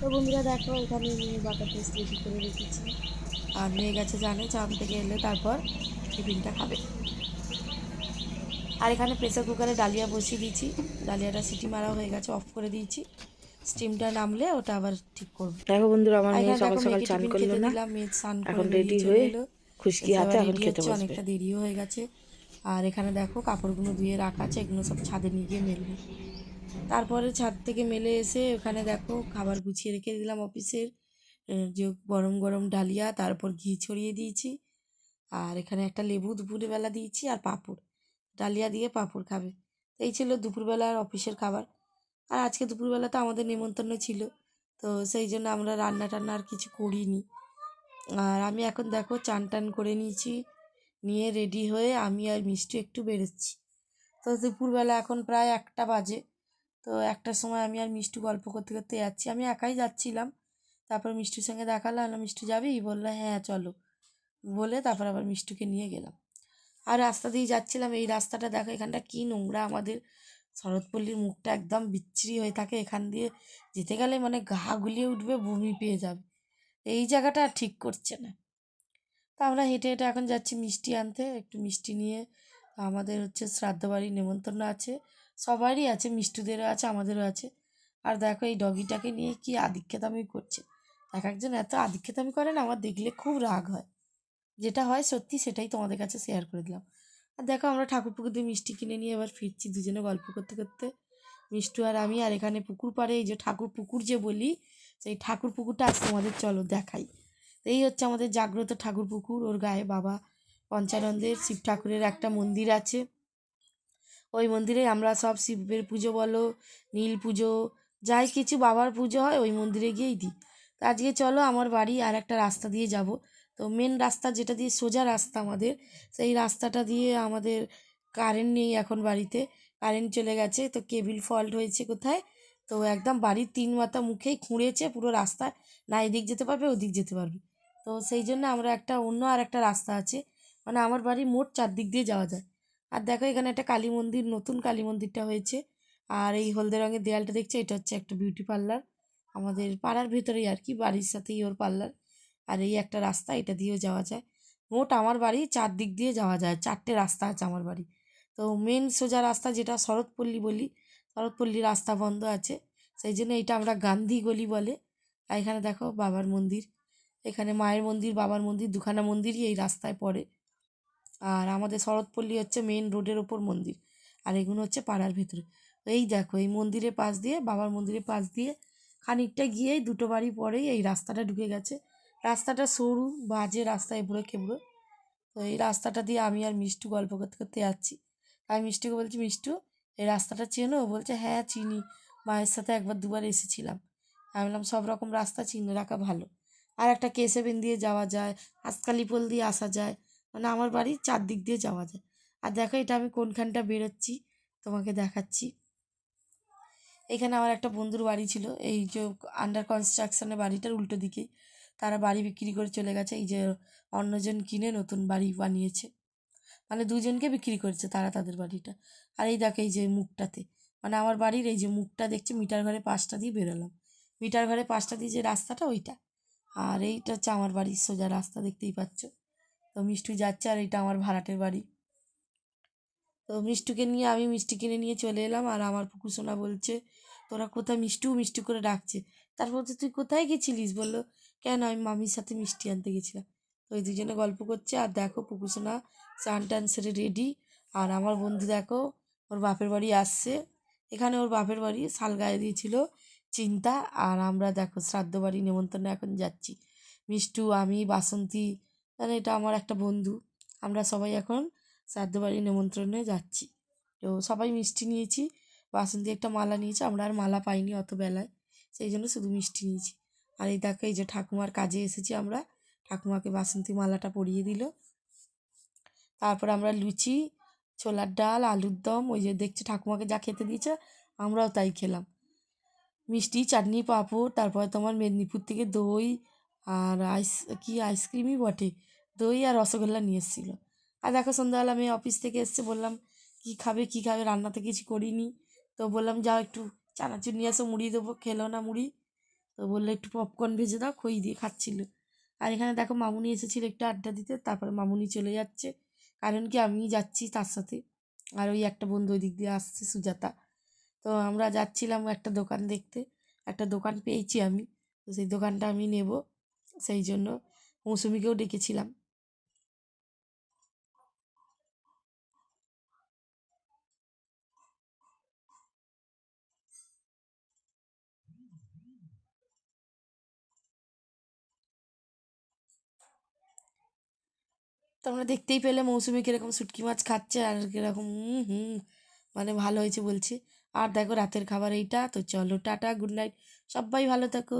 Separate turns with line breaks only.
তো বন্ধুরা দেখো এখানে নিয়ে বাটার টেস্ট রেডি করে রেখেছি। আর মেয়ে গেছে জানে চান থেকে এলে তারপর টিফিনটা খাবে। আর এখানে প্রেসার কুকারে ডালিয়া বসিয়ে দিয়েছি। ডালিয়াটা সিটি মারা হয়ে গেছে অফ করে দিয়েছি। স্টিমটা নামলে ওটা আবার ঠিক করব।
দেখো বন্ধুরা আমার মেয়ে সকাল সকাল চান করল না। এখন রেডি হয়ে। খুশকি হাতে এখন খেতে বসবে।
অনেকটা দেরিও হয়ে গেছে। আর এখানে দেখো কাপড়গুলো ধুয়ে রাখা আছে এগুলো সব ছাদে নিয়ে গিয়ে মেলবে। তারপরে ছাদ থেকে মেলে এসে ওখানে দেখো খাবার গুছিয়ে রেখে দিলাম অফিসের। যে গরম গরম ডালিয়া, তারপর ঘি ছড়িয়ে দিয়েছি। আর এখানে একটা লেবু দুপুরবেলা দিয়েছি আর পাঁপড়। ডালিয়া দিয়ে পাঁপড় খাবে। এই ছিল দুপুরবেলার অফিসের খাবার। আর আজকে দুপুরবেলা তো আমাদের নেমন্তন্ন ছিল। তো সেই জন্য আমরা রান্না টান্না আর কিছু করিনি। আর আমি এখন দেখো চান টান করে নিয়েছি। নিয়ে রেডি হয়ে আমি আর মিষ্টি একটু বেরোচ্ছি তো দুপুরবেলা এখন প্রায় একটা বাজে। তো একটার সময় আমি আর মিষ্টি গল্প করতে করতে যাচ্ছি। আমি একাই যাচ্ছিলাম। তারপর মিষ্টির সঙ্গে দেখালাম না মিষ্টি যাবি? বলল হ্যাঁ চলো। বলে তারপর আবার মিষ্টিকে নিয়ে গেলাম। আর রাস্তা দিয়ে যাচ্ছিলাম। এই রাস্তাটা দেখো, এখানটা কী নোংরা আমাদের শরৎপল্লীর মুখটা একদম বিচ্ছিরি হয়ে থাকে। এখান দিয়ে যেতে গেলে মানে গা গুলিয়ে উঠবে, বমি পেয়ে যাবে। এই জায়গাটা আর ঠিক করছে না। তা আমরা হেঁটে হেঁটে এখন যাচ্ছি মিষ্টি আনতে। একটু মিষ্টি নিয়ে আমাদের হচ্ছে শ্রাদ্ধ বাড়ি নেমন্তন্ন আছে। সবারই আছে, মিষ্টুদেরও আছে, আমাদেরও আছে। আর দেখো এই ডগিটাকে নিয়ে কি আদিক্ষেতামি করছে। এক একজন এত আদিক্ষেতামি করে না, আমার দেখলে খুব রাগ হয়। যেটা হয় সত্যি সেটাই তোমাদের কাছে শেয়ার করে দিলাম। আর দেখো আমরা ঠাকুর পুকুর দিয়ে মিষ্টি কিনে নিয়ে এবার ফিরছি দুজনে গল্প করতে করতে। মিষ্টু আর আমি, আর এখানে পুকুর পাড়ে এই যে ঠাকুর পুকুর যে বলি, সেই ঠাকুর পুকুরটা আজ তোমাদের চলো দেখাই। এই হচ্ছে আমাদের জাগ্রত ঠাকুর পুকুর ওর গায়ে বাবা পঞ্চানন্দের শিব ঠাকুরের একটা মন্দির আছে। ওই মন্দিরে আমরা সব শিবের পুজো বলো, নীল পুজো, যাই কিছু বাবার পুজো হয় ওই মন্দিরে গিয়েই দিই। তো আজকে চলো আমার বাড়ি আর একটা রাস্তা দিয়ে যাব। তো মেন রাস্তা যেটা দিয়ে সোজা রাস্তা আমাদের, সেই রাস্তাটা দিয়ে আমাদের কারেন্ট নেই এখন বাড়িতে। কারেন্ট চলে গেছে, তো কেবিল ফল্ট হয়েছে কোথায়? তো একদম বাড়ির তিন মাথা মুখেই খুঁড়েছে পুরো রাস্তা। না এদিক যেতে পারবে, ওদিক যেতে পারবে। তো সেই জন্য আমরা একটা অন্য আর একটা রাস্তা আছে। মানে আমার বাড়ি মোট চারদিক দিয়ে যাওয়া যায়। আর দেখো এখানে একটা কালী মন্দির, নতুন কালী মন্দিরটা হয়েছে। আর এই হলদে রঙের দেয়ালটা দেখছে? এটা হচ্ছে একটা বিউটি পার্লার আমাদের পাড়ার ভেতরেই আর কি, বাড়ির সাথেই ওর পার্লার আর এই একটা রাস্তা, এটা দিয়েও যাওয়া যায়। মোট আমার বাড়ি চারদিক দিয়ে যাওয়া যায়, চারটে রাস্তা আছে আমার বাড়ি। তো মেন সোজা রাস্তা যেটা শরৎপল্লী বলি, শরৎপল্লী রাস্তা বন্ধ আছে। সেই জন্য এটা আমরা গান্ধী গলি বলে। আর এখানে দেখো বাবার মন্দির। এখানে মায়ের মন্দির, বাবার মন্দির, দুখানা মন্দিরই এই রাস্তায় পড়ে। আর আমাদের শরৎপল্লী হচ্ছে মেন রোডের ওপর মন্দির, আর এগুলো হচ্ছে পাড়ার ভেতরে। এই দেখো, এই মন্দিরের পাশ দিয়ে, বাবার মন্দিরের পাশ দিয়ে খানিকটা গিয়েই দুটো বাড়ি পরেই এই রাস্তাটা ঢুকে গেছে। রাস্তাটা সরু, বাজে রাস্তা এবড়ো খেবড়ো। তো এই রাস্তাটা দিয়ে আমি আর মিষ্টু গল্প করতে করতে যাচ্ছি। আমি মিষ্টুকে বলছি, মিষ্টু, এই রাস্তাটা চেনো? বলছে হ্যাঁ চিনি। মায়ের সাথে একবার দুবার এসেছিলাম। আমি বললাম, সব রকম রাস্তা চিনে, রাখা ভালো। আর একটা কে সেভেন দিয়ে যাওয়া যায় হাসকালিপোল দিয়ে আসা যায় মানে আমার বাড়ির চারদিক দিয়ে যাওয়া যায়। আর দেখো এটা আমি কোনখানটা বেরোচ্ছি, তোমাকে দেখাচ্ছি। এখানে আমার একটা বন্ধুর বাড়ি ছিল, এই যে আন্ডার কনস্ট্রাকশনের বাড়িটার উল্টো দিকেই তারা বাড়ি বিক্রি করে চলে গেছে, এই যে অন্যজন কিনে নতুন বাড়ি বানিয়েছে। মানে দুজনকে বিক্রি করেছে তারা তাদের বাড়িটা। আর এই দেখো এই যে মুখটাতে মানে আমার বাড়ির এই যে মুখটা দেখছি, মিটার ঘরে পাঁচটা দিয়ে বেরোলাম। মিটার ঘরে পাঁচটা দিয়ে যে রাস্তাটা ওইটা। আর এইটা হচ্ছে আমার বাড়ির সোজা রাস্তা, দেখতেই পাচ্ছ। তো মিষ্টু যাচ্ছে আর এটা আমার ভাড়াটের বাড়ি। তো মিষ্টুকে নিয়ে আমি মিষ্টি কিনে নিয়ে চলে এলাম আর আমার পুকুর সোনা বলছে, তোরা কোথায় মিষ্টু? মিষ্টি করে ডাকছে তারপর তো তুই কোথায় গেছিলিস? বলল, কেন? আমি মামির সাথে মিষ্টি আনতে গেছিলাম। তো ওই দুজনে গল্প করছে আর দেখো পুকুর সোনা চান টান সেরে রেডি আর আমার বন্ধু দেখো ওর বাপের বাড়ি আসছে। এখানে ওর বাপের বাড়ি শালগায়ে দিয়েছিল চিন্তা আর আমরা দেখো শ্রাদ্ধ বাড়ি নেমন্তন্ন এখন যাচ্ছি। মিষ্টু, আমি, বাসন্তী মানে এটা আমার একটা বন্ধু। আমরা সবাই এখন শ্রাদ্ধ বাড়ি নেমন্ত্রণে যাচ্ছি। তো সবাই মিষ্টি নিয়েছি, বাসন্তী একটা মালা নিয়েছে, আমরা আর মালা পাইনি অত বেলায়। সেই জন্য শুধু মিষ্টি নিয়েছি। আর এই দেখো, এই যে ঠাকুমার কাজে এসেছি আমরা। ঠাকুমাকে বাসন্তী মালাটা পরিয়ে দিল। তারপর আমরা লুচি, ছোলার ডাল, আলুর দম, ওই যে দেখছি ঠাকুমাকে যা খেতে দিয়েছে, আমরাও তাই খেলাম। মিষ্টি, চাটনি, পাঁপড়, তারপরে তোমার মেদিনীপুর থেকে দই আর আইস, কি, আইসক্রিমই বটে। দই আর রসগোল্লা নিয়ে এসেছিল আর দেখো সন্ধ্যাবেলা আমি অফিস থেকে এসছে, বললাম, কী খাবে কী খাবে? রান্না তো কিছু করিনি। তো বললাম, যাও একটু চানাচুর নিয়ে আসো মুড়ি দেবো, খেলো না মুড়ি। তো বলল, একটু পপকর্ন ভেজে দাও, খই দিয়ে খাচ্ছিল। আর এখানে দেখো মামুনি এসেছিল একটু আড্ডা দিতে, তারপরে মামুনি চলে যাচ্ছে। কারণ কি আমি যাচ্ছি তার সাথে। আর ওই একটা বন্ধু ওই দিক দিয়ে আসছে, সুজাতা। তো আমরা যাচ্ছিলাম একটা দোকান দেখতে, একটা দোকান পেয়েছি আমি। তো সেই দোকানটা আমি নেব, সেই জন্য মৌসুমিকেও ডেকেছিলাম। তোমরা দেখতেই পেলে মৌসুমি কীরকম শুটকি মাছ খাচ্ছে আর কীরকম হুম হুম মানে ভালো হয়েছে বলছি। আর দেখো রাতের খাবার এইটা, তো চলো টাটা গুড নাইট সবাই ভালো থাকো।